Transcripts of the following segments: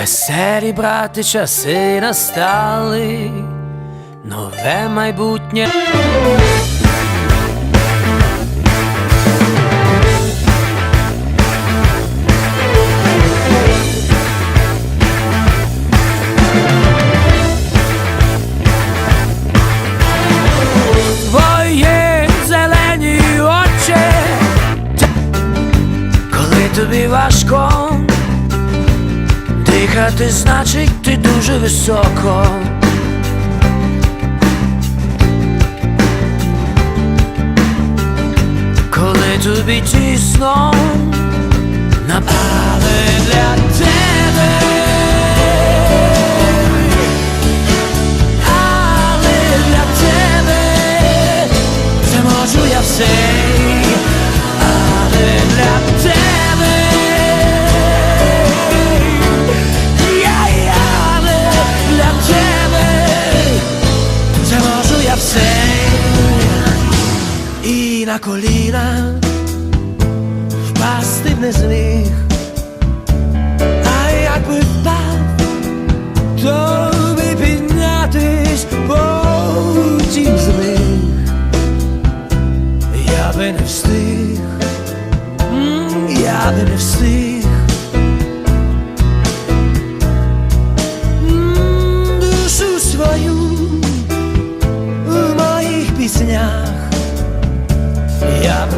Веселі брати часи настали, нове майбутнє. Дихати значить ти дуже високо. Коли тобі тісно, напали для тебе. Але для тебе це можу я все, na kolina w sztywny z nich. A jakby wpadł To by pinatyś Budził z mych Ja by nie wstych mm, Ja by nie wstych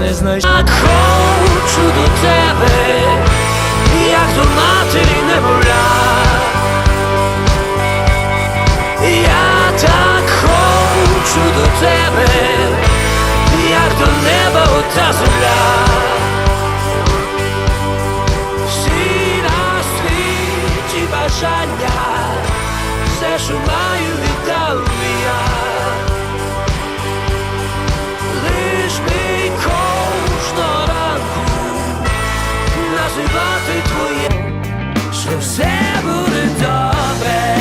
не знайшов. Так хочу до тебе, як до матері немовля. Я так хочу до тебе, як до неба ота земля. Всі на світі бажання, все, що маю, віддав я. Називати твоє, що все буде добре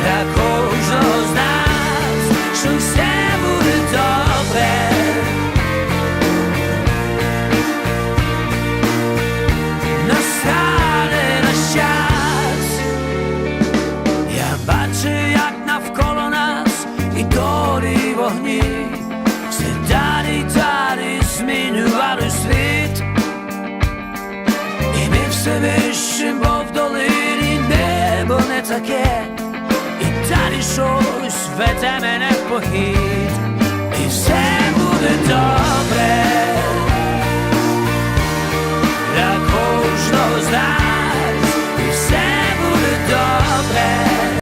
для кожного з нас, що все буде добре. Настане наш час. Я бачу, як навколо нас і долі вогні, таке, і далі щось веде мене в похід,